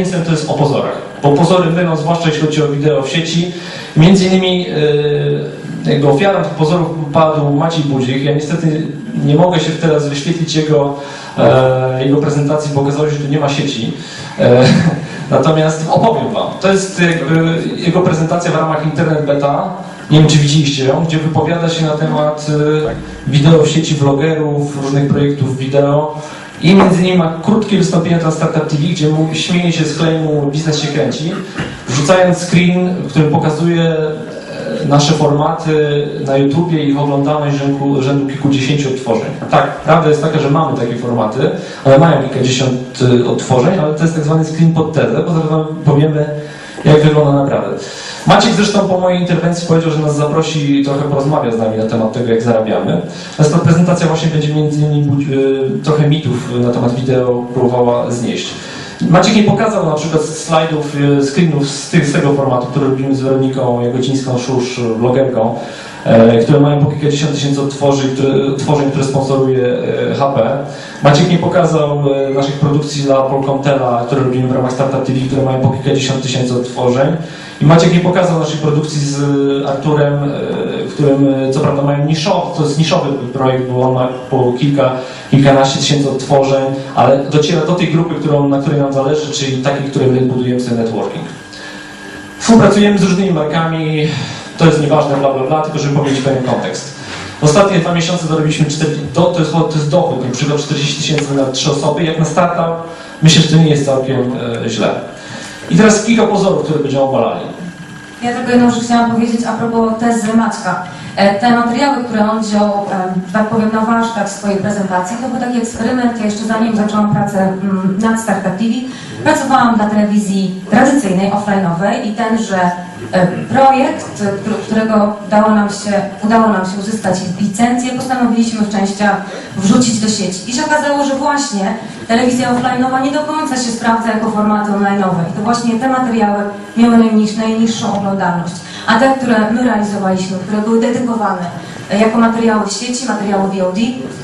Więcej to jest o pozorach, bo pozory mylą, zwłaszcza jeśli chodzi o wideo w sieci. Między innymi yy, ofiarą tych pozorów padł Maciej Budzik. Ja niestety nie mogę się teraz wyświetlić jego, e, jego prezentacji, bo okazało się, że tu nie ma sieci. E, natomiast opowiem Wam. To jest jakby jego prezentacja w ramach Internet Beta. Nie wiem, czy widzieliście ją, gdzie wypowiada się na temat e, wideo w sieci, vlogerów, różnych projektów wideo. I między innymi ma krótkie wystąpienie na Startup TV, gdzie mu śmieje się z claimu biznes się kręci, wrzucając screen, w którym pokazuje e, nasze formaty na YouTubie i ich oglądalność rzędu, rzędu kilkudziesięciu odtworzeń. Tak, prawda jest taka, że mamy takie formaty, one mają kilkadziesiąt e, odtworzeń, ale to jest tak zwany screen pod tezę, bo powiemy, jak wygląda naprawdę. Maciek zresztą po mojej interwencji powiedział, że nas zaprosi i trochę porozmawia z nami na temat tego, jak zarabiamy. Natomiast ta prezentacja właśnie będzie między innymi y, trochę mitów na temat wideo próbowała znieść. Maciek nie pokazał na przykład slajdów, y, screenów z, tych, tego formatu, który robimy z Weroniką Jagodzińską, Szusz, blogerką, e, które mają po kilkadziesiąt tysięcy odtworzeń, które, które sponsoruje e, HP. Maciek nie pokazał e, naszych produkcji dla Polkomtela, które robimy w ramach Startup TV, które mają po kilkadziesiąt tysięcy odtworzeń. I Maciek nie pokazał naszej produkcji z Arturem, e, w którym e, co prawda mają niszowy, to jest niszowy projekt, bo on ma po kilka, kilkanaście tysięcy odtworzeń, ale dociera do tej grupy, którą, na której nam zależy, czyli takiej, której my budujemy sobie networking. Współpracujemy z różnymi markami, to jest nieważne, bla bla bla, tylko żeby powiedzieć pewien kontekst. Ostatnie dwa miesiące zarobiliśmy 4, do, to, jest, to jest dochód, na przykład 40 tysięcy na trzy osoby. Jak na startup, myślę, że to nie jest całkiem e, źle. I teraz kilka pozorów, które będziemy obalali. Ja tylko jedną rzecz chciałam powiedzieć a propos tezy Maćka. E, Te materiały, które on wziął, tak powiem, na warsztat w swojej prezentacji, to był taki eksperyment. Ja jeszcze zanim zaczęłam pracę mm, nad Startup TV, pracowałam dla telewizji tradycyjnej, offline'owej i tenże e, projekt, e, któ- którego dało nam się, udało nam się uzyskać licencję, postanowiliśmy w częściach wrzucić do sieci. I się okazało, że właśnie telewizja offline'owa nie do końca się sprawdza jako formaty online'owe. I to właśnie te materiały miały najniż, najniższą oglądalność. A te, które my realizowaliśmy, które były dedykowane jako materiały w sieci, materiały VOD,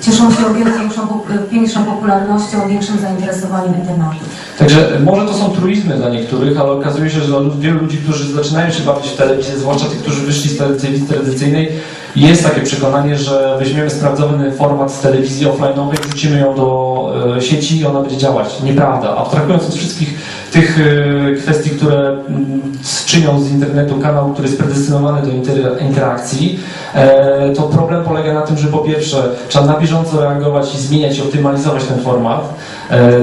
cieszą się o wiele większą, większą popularnością, większym zainteresowaniem internautów. Także może to są truizmy dla niektórych, ale okazuje się, że dla wielu ludzi, którzy zaczynają się bawić w telewizję, zwłaszcza tych, którzy wyszli z telewizji tradycyjnej, jest takie przekonanie, że weźmiemy sprawdzony format z telewizji offline'owej, wrzucimy ją do e, sieci i ona będzie działać. Nieprawda. Abstrahując od wszystkich tych e, kwestii, które mm, czynią z internetu kanał, który jest predestynowany do inter interakcji, e, to problem polega na tym, że po pierwsze trzeba na bieżąco reagować i zmieniać i optymalizować ten format.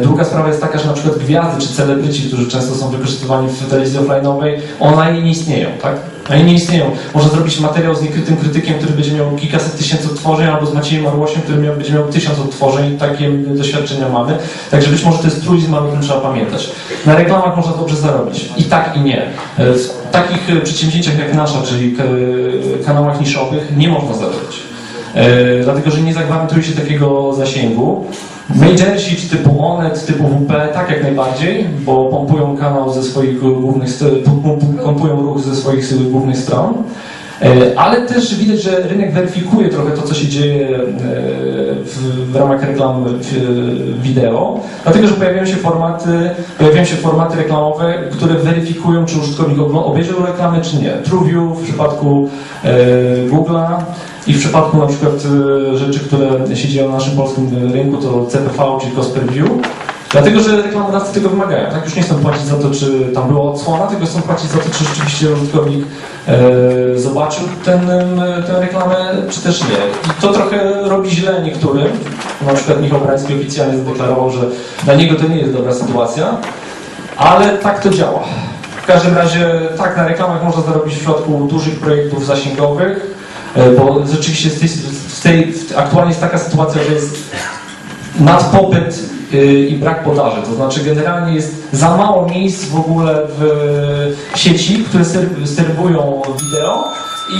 Druga sprawa jest taka, że na przykład gwiazdy czy celebryci, którzy często są wykorzystywani w telewizji offline'owej, online nie istnieją, tak? Oni nie istnieją. Można zrobić materiał z niekrytym krytykiem, który będzie miał kilkaset tysięcy odtworzeń, albo z Maciejem Orłosiem, który miał, będzie miał tysiąc odtworzeń. Takie doświadczenia mamy. Także być może to jest truizm, ale o tym trzeba pamiętać. Na reklamach można dobrze zarobić. I tak, i nie. E, W takich e, przedsięwzięciach jak nasza, czyli k- kanałach niszowych, nie można zarobić. E, dlatego, że nie zagwarantuje się takiego zasięgu. Majorsi czy typu Onet, typu WP, tak jak najbardziej, bo pompują kanał ze swoich głównych, pompują ruch ze swoich głównych stron. E, Ale też widać, że rynek weryfikuje trochę to, co się dzieje e, w, w ramach reklam w- wideo, dlatego że pojawiają się formaty, pojawiają się formaty reklamowe, które weryfikują, czy użytkownik obejrzał reklamę, czy nie. TrueView w przypadku e, Google'a i w przypadku na przykład e, rzeczy, które się dzieją na naszym polskim rynku, to CPV, czyli Cost Per View. Dlatego, że reklamodawcy tego wymagają. Tak już nie chcą płacić za to, czy tam była odsłona, tylko chcą płacić za to, czy rzeczywiście użytkownik e, zobaczył ten, tę reklamę, czy też nie. I to trochę robi źle niektórym. Na przykład Michał Brański oficjalnie zadeklarował, że dla niego to nie jest dobra sytuacja, ale tak to działa. W każdym razie tak, na reklamach można zarobić w przypadku dużych projektów zasięgowych, bo rzeczywiście z tej, w- aktualnie jest taka sytuacja, że jest nadpopyt y, i brak podaży. To znaczy generalnie jest za mało miejsc w ogóle w sieci, które ser- serwują wideo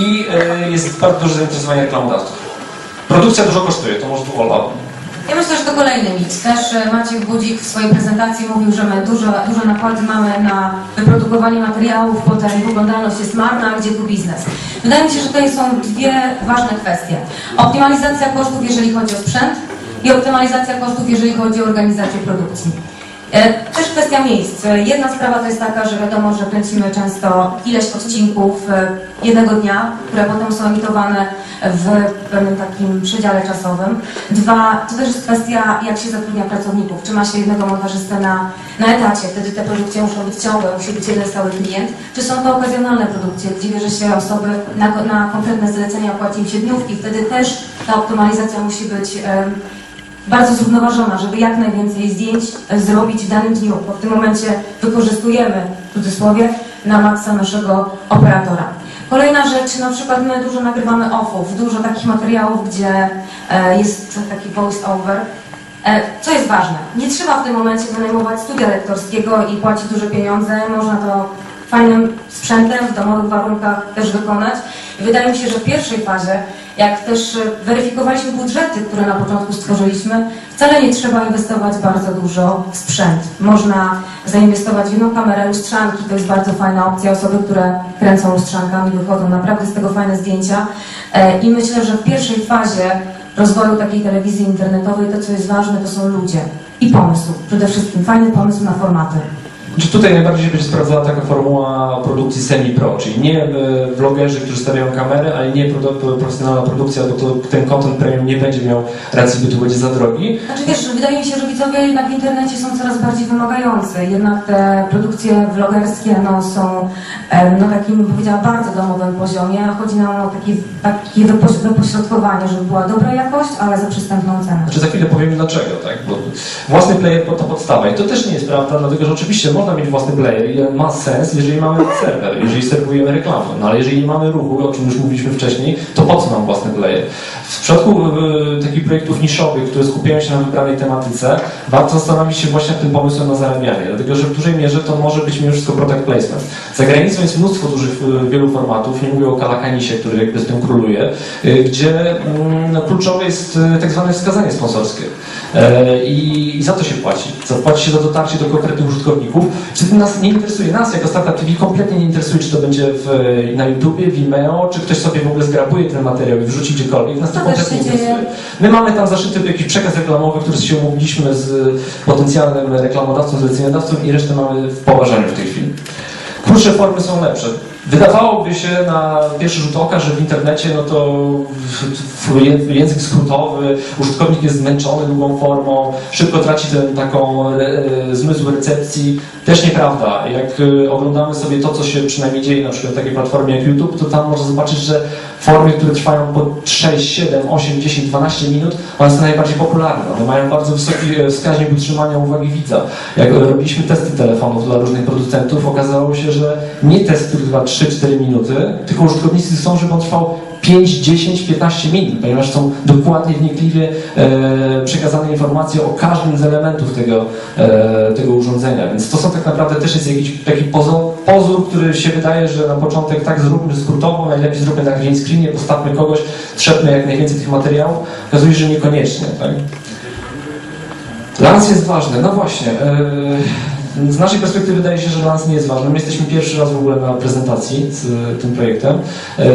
i y, jest bardzo duże zainteresowanie reklamodawców. Produkcja dużo kosztuje, to może tu Ola. Ja myślę, że to kolejny mit. Też e, Maciek Budzik w swojej prezentacji mówił, że my duże, duże nakłady mamy na wyprodukowanie materiałów, potem ich oglądalność jest marna, a gdzie tu biznes. Wydaje mi się, że tutaj są dwie ważne kwestie. Optymalizacja kosztów, jeżeli chodzi o sprzęt i optymalizacja kosztów, jeżeli chodzi o organizację produkcji. E, Też kwestia miejsc. Jedna sprawa to jest taka, że wiadomo, że kręcimy często ileś odcinków e, jednego dnia, które potem są emitowane w pewnym takim przedziale czasowym. Dwa, to też jest kwestia, jak się zatrudnia pracowników. Czy ma się jednego montażystę na, na etacie, wtedy te produkcje muszą być ciągłe, musi być jeden stały klient. Czy są to okazjonalne produkcje, gdzie bierze się osoby na, na konkretne zlecenia, płaci im się dniówki, wtedy też ta optymalizacja musi być bardzo zrównoważona, żeby jak najwięcej zdjęć e, zrobić w danym dniu, bo w tym momencie wykorzystujemy, w cudzysłowie, na maksa naszego operatora. Kolejna rzecz, na przykład my dużo nagrywamy offów, dużo takich materiałów, gdzie e, jest taki voice over. E, co jest ważne, nie trzeba w tym momencie wynajmować studia lektorskiego i płacić duże pieniądze, można to fajnym sprzętem, w domowych warunkach też wykonać. Wydaje mi się, że w pierwszej fazie, jak też e, weryfikowaliśmy budżety, które na początku stworzyliśmy, wcale nie trzeba inwestować bardzo dużo w sprzęt. Można zainwestować w jedną kamerę, lustrzanki, to jest bardzo fajna opcja. Osoby, które kręcą lustrzankami, wychodzą naprawdę z tego fajne zdjęcia. E, I myślę, że w pierwszej fazie rozwoju takiej telewizji internetowej to, co jest ważne, to są ludzie i pomysł. Przede wszystkim fajny pomysł na formaty. Czy tutaj najbardziej się będzie sprawdzała taka formuła produkcji semi-pro, czyli nie e, vlogerzy, którzy stawiają kamerę, ale nie profesjonalna produkcja, bo to, ten content premium nie będzie miał racji bytu, będzie za drogi. Znaczy wiesz, wydaje mi się, że widzowie jednak w internecie są coraz bardziej wymagający. Jednak te produkcje vlogerskie no, są e, na takim, bym powiedziała, bardzo domowym poziomie, a chodzi nam o taki, takie wypoś- wypośrodkowanie, żeby była dobra jakość, ale za przystępną cenę. Znaczy za chwilę powiemy dlaczego, tak? Bo własny player to podstawa i to też nie jest prawda, dlatego że oczywiście można mieć własny player i ma sens, jeżeli mamy serwer, jeżeli serwujemy reklamę, no ale jeżeli nie mamy ruchu, o czym już mówiliśmy wcześniej, to po co nam własny player? W przypadku e, takich projektów niszowych, które skupiają się na wybranej tematyce, warto zastanowić się właśnie nad tym pomysłem na zarabianie, dlatego że w dużej mierze to może być mimo wszystko product placement. Za granicą jest mnóstwo dużych, e, wielu formatów, nie mówię o Kalakanisie, który jakby z tym króluje, e, gdzie mm, no, kluczowe jest tak zwane wskazanie sponsorskie. I, I za to się płaci. Zapłaci się za dotarcie do konkretnych użytkowników. Wtedy nas nie interesuje, nas jako Startup TV kompletnie nie interesuje, czy to będzie w, na YouTubie, Vimeo, czy ktoś sobie w ogóle zgrabuje ten materiał i wrzuci gdziekolwiek. Nas to, też się dzieje. My mamy tam zaszyty jakiś przekaz reklamowy, który się umówiliśmy z potencjalnym reklamodawcą, zleceniodawcą i resztę mamy w poważaniu w tej chwili. Krótsze formy są lepsze. Wydawałoby się na pierwszy rzut oka, że w internecie no to język skrótowy, użytkownik jest zmęczony długą formą, szybko traci ten taką e, zmysł recepcji. Też nieprawda. Jak e, oglądamy sobie to, co się przynajmniej dzieje na przykład w takiej platformie jak YouTube, to tam można zobaczyć, że formy, które trwają po 6, 7, 8, 10, 12 minut, one są najbardziej popularne. One mają bardzo wysoki e, wskaźnik utrzymania uwagi widza. Jak robiliśmy testy telefonów dla różnych producentów, okazało się, że nie test, który trwa 3-4 minuty, tylko użytkownicy chcą, żeby on trwał 5, 10, 15 minut, ponieważ są dokładnie, wnikliwie e, przekazane informacje o każdym z elementów tego, e, tego urządzenia. Więc to są tak naprawdę też jest jakiś taki pozór, pozór, który się wydaje, że na początek tak zróbmy skrótowo, najlepiej zróbmy na green screenie, postawmy kogoś, trzepmy jak najwięcej tych materiałów. Okazuje się, że niekoniecznie. Tak? Lans jest ważny, no właśnie. e, Z naszej perspektywy wydaje się, że lans nie jest ważny. My jesteśmy pierwszy raz w ogóle na prezentacji z e, tym projektem. E,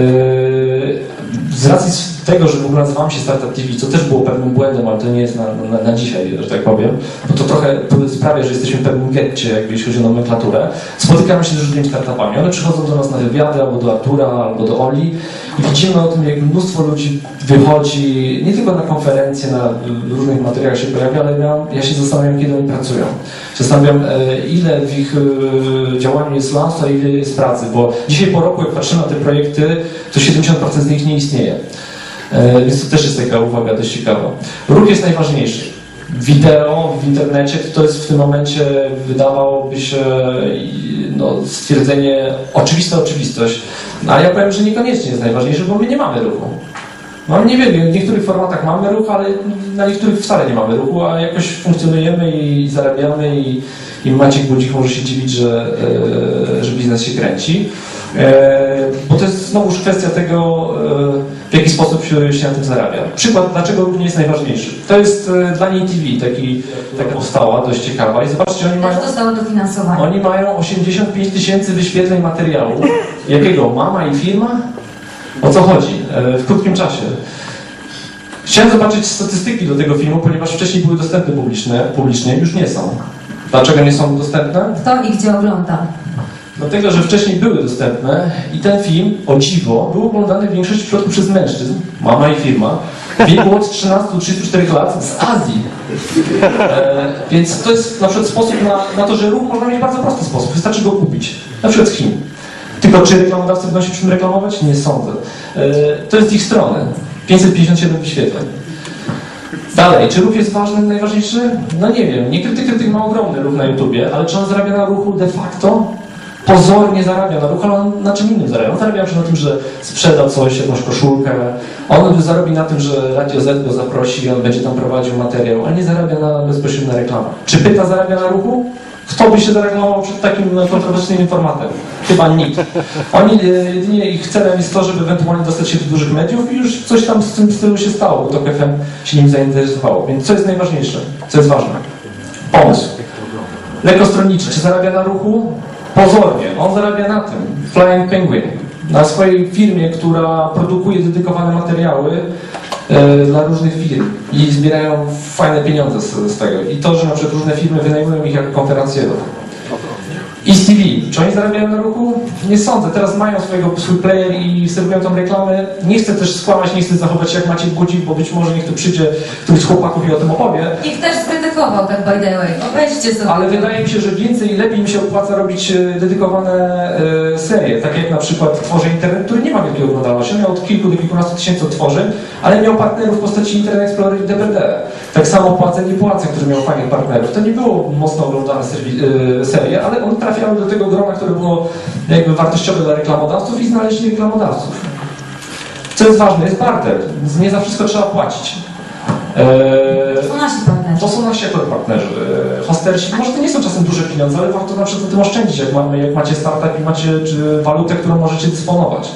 Z racji tego, że w ogóle nazywamy się Startup TV, co też było pewnym błędem, ale to nie jest na, na, na dzisiaj, że tak powiem, bo to trochę sprawia, że jesteśmy w pewnym getcie, jeśli chodzi o nomenklaturę. Spotykamy się z różnymi startupami. One przychodzą do nas na wywiady, albo do Artura, albo do Oli i widzimy o tym, jak mnóstwo ludzi wychodzi, nie tylko na konferencje, na różnych materiałach się pojawia, ale ja, ja się zastanawiam, kiedy oni pracują. Zastanawiam, e, ile w ich e, działaniu jest lansu, a ile jest pracy, bo dzisiaj po roku, jak patrzymy na te projekty, to 70% z nich nie istnieje. E, Więc to też jest taka uwaga dość ciekawa. Ruch jest najważniejszy. Wideo w internecie to jest w tym momencie, wydawałoby się, no, stwierdzenie oczywista oczywistość, a ja powiem, że niekoniecznie jest najważniejsze, bo my nie mamy ruchu. No nie wiem, w niektórych formatach mamy ruch, ale na niektórych wcale nie mamy ruchu, a jakoś funkcjonujemy i zarabiamy i, i Maciek Budzik może się dziwić, że, e, że biznes się kręci. E, bo to jest znowuż kwestia tego, e, w jaki sposób się, się na tym zarabia. Przykład, dlaczego ruch nie jest najważniejszy. To jest e, dla niej TV, taki, taka powstała, dość ciekawa i zobaczcie, oni mają... Też dostało dofinansowanie. Oni mają 85 tysięcy wyświetleń materiału. Jakiego? Mama i firma? O co chodzi? E, W krótkim czasie. Chciałem zobaczyć statystyki do tego filmu, ponieważ wcześniej były dostępne publiczne, publicznie, już nie są. Dlaczego nie są dostępne? Kto i gdzie ogląda? Dlatego, że wcześniej były dostępne i ten film, o dziwo, był oglądany w większości przypadków przez mężczyzn, mama i firma, w wieku od 13 do 34 lat z Azji. E, więc to jest na przykład sposób na, na to, że ruch można mieć bardzo prosty sposób. Wystarczy go kupić. Na przykład z Chin. Tylko czy reklamodawcy będą się czym reklamować? Nie sądzę. E, to jest ich strony. 557 wyświetleń. Dalej, czy ruch jest ważny, najważniejszy? No nie wiem, nie krytyk, krytyk ma ogromny ruch na YouTubie, ale czy on zarabia na ruchu de facto? Pozornie zarabia na ruchu, ale on na czym innym zarabia? On zarabia na tym, że sprzeda coś, jakąś koszulkę, on zarobi na tym, że Radio Z go zaprosi i on będzie tam prowadził materiał, ale nie zarabia na bezpośrednia reklama. Czy Pyta zarabia na ruchu? Kto by się zareklamował przed takim kontrowersyjnym formatem? Chyba nikt. Oni, e, jedynie ich celem jest to, żeby ewentualnie dostać się do dużych mediów i już coś tam z tym stylu się stało, bo to KFM się nim zainteresowało. Więc co jest najważniejsze? Co jest ważne? Pomysł. Lekostronniczy. Czy zarabia na ruchu? Pozornie. On zarabia na tym. Flying Penguin. Na swojej firmie, która produkuje dedykowane materiały e, dla różnych firm i zbierają fajne pieniądze z, z tego. I to, że na przykład różne firmy wynajmują ich jako konferencjerów. East TV. Czy oni zarabiają na ruchu? Nie sądzę. Teraz mają swojego swój player i serwują tą reklamę. Nie chcę też skłamać, nie chcę zachować się jak Maciej Budzik, bo być może niech tu przyjdzie któryś z chłopaków i o tym opowie. Ich też skrytykował, tak by the way. Sobie. Ale wydaje mi się, że więcej i lepiej mi się opłaca robić e, dedykowane e, serie, tak jak na przykład Tworzę Internet, który nie ma wielkiej oglądalności. On miał od kilku do kilkunastu tysięcy odtworzeń, ale miał partnerów w postaci Internet Explorer i DPD. Tak samo Płacę nie płacę, który miał fajnych partnerów. To nie było mocno oglądane e, serie, ale one trafiały do tego grona, które było jakby wartościowe dla reklamodawców i znaleźli reklamodawców. Co jest ważne, jest barter. Nie za wszystko trzeba płacić. E, To są nasi partnerzy. to są nasi partnerzy. E, Hostersi, może to nie są czasem duże pieniądze, ale warto na przykład tym oszczędzić, jak, mamy, jak macie startup i macie czy walutę, którą możecie dysponować.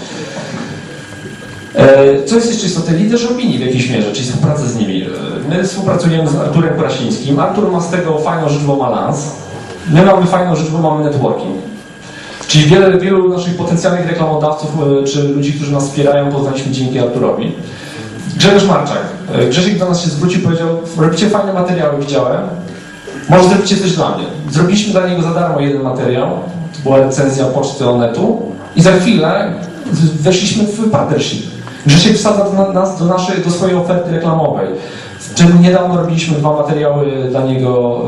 E, Co jest jeszcze istotne? Liderzy opinii w jakiejś mierze, czyli współpraca z nimi. My współpracujemy z Arturem Krasińskim. Artur ma z tego fajną rzecz, bo ma lans. My mamy fajną rzecz, bo mamy networking. Czyli wiele, wielu naszych potencjalnych reklamodawców czy ludzi, którzy nas wspierają, poznaliśmy dzięki Arturowi. Grzegorz Marczak. E, Grzesiek do nas się zwrócił i powiedział, robicie fajne materiały, widziałem, może zrobicie coś dla mnie. Zrobiliśmy dla niego za darmo jeden materiał, to była recenzja poczty Onetu i za chwilę z- weszliśmy w partnership. Grzesiek wsadza do nas do, naszej, do swojej oferty reklamowej. W czym niedawno robiliśmy dwa materiały dla niego,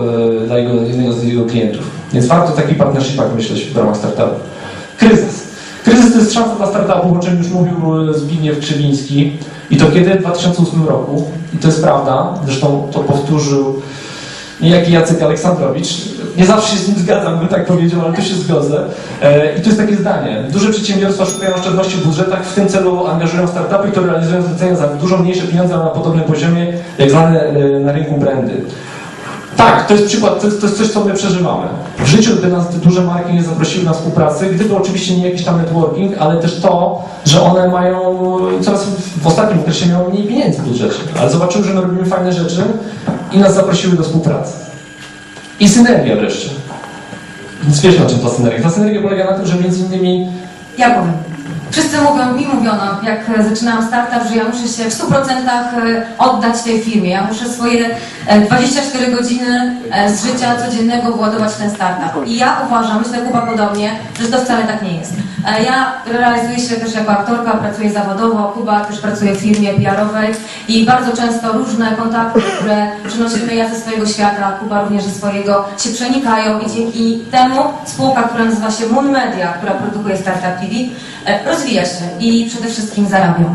e, dla jego, jednego z jego klientów. Więc warto o takich partnershipach myśleć w ramach startupu. Kryzys. Kryzys to jest szansa dla startupów, o czym już mówił e, Zbigniew Krzywiński. I to kiedy? W 2008 roku. I to jest prawda. Zresztą to powtórzył niejaki Jacek Aleksandrowicz. Nie zawsze się z nim zgadzam, bym tak powiedział, ale tu się zgodzę. E, I tu jest takie zdanie. Duże przedsiębiorstwa szukają oszczędności w budżetach, w tym celu angażują startupy, które realizują zlecenia za dużo mniejsze pieniądze ale na podobnym poziomie, jak znane e, na rynku brandy. Tak, to jest przykład, to jest, to jest coś, co my przeżywamy. W życiu by nas te duże marki nie zaprosiły na współpracę, gdyby oczywiście nie jakiś tam networking, ale też to, że one mają coraz w ostatnim okresie miały mniej pieniędzy w budżecie, ale zobaczyły, że my robimy fajne rzeczy i nas zaprosiły do współpracy. I synergia wreszcie. Więc wiesz na czym ta synergia? Ta synergia polega na tym, że między innymi Ja powiem. Wszyscy mówią, mi mówiono, jak e, zaczynałam startup, że ja muszę się w 100% e, oddać tej firmie. Ja muszę swoje e, 24 godziny e, z życia codziennego władować w ten startup. I ja uważam, myślę Kuba podobnie, że to wcale tak nie jest. E, Ja realizuję się też jako aktorka, pracuję zawodowo, Kuba też pracuje w firmie PR-owej i bardzo często różne kontakty, które przynosimy ja ze swojego świata, Kuba również ze swojego, się przenikają i dzięki temu spółka, która nazywa się Moon Media, która produkuje Startup TV, e, rozwija się i przede wszystkim zarabią.